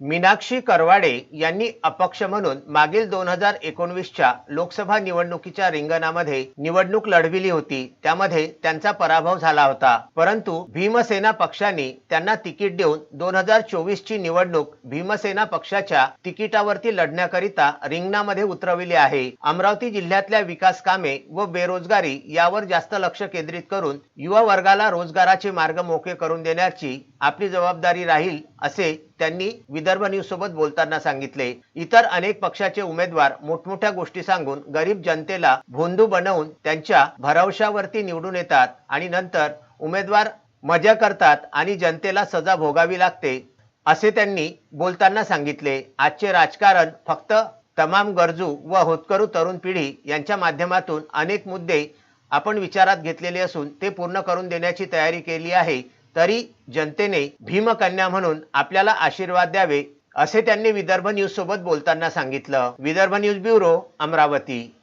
मीनाक्षी करवाडे यांनी अपक्ष म्हणून मागील दोन हजार एकोणवीसच्या लोकसभा निवडणुकीच्या रिंगणामध्ये निवडणूक लढविली होती. त्यामध्ये त्यांचा पराभव झाला होता. परंतु भीमसेना पक्षाने त्यांना तिकीट देऊन दोन हजार चोवीस ची निवडणूक भीमसेना पक्षाच्या तिकिटावरती लढण्याकरिता रिंगणामध्ये उतरविली आहे. अमरावती जिल्ह्यातल्या विकास कामे व बेरोजगारी यावर जास्त लक्ष केंद्रित करून युवा वर्गाला रोजगाराचे मार्ग मोकळे करून देण्याची आपली जबाबदारी राहील असे त्यांनी विदर्भ न्यूज सोबत बोलताना सांगितले. इतर अनेक पक्षाचे उमेदवार मोठमोठ्या गोष्टी सांगून गरीब जनतेला भोंदू बनवून त्यांच्या भरवशावरती निवडून येतात आणि नंतर उमेदवार मजा करतात आणि जनतेला सजा भोगावी लागते असे त्यांनी बोलताना सांगितले. आजचे राजकारण फक्त तमाम गरजू व होतकरू तरुण पिढी यांच्या माध्यमातून अनेक मुद्दे आपण विचारात घेतलेले असून ते पूर्ण करून देण्याची तयारी केली आहे. तरी जनतेने भीमकन्या म्हणून आपल्याला आशीर्वाद द्यावे असे त्यांनी विदर्भ न्यूज सोबत बोलताना सांगितलं. Vidarbha news bureau Amravati.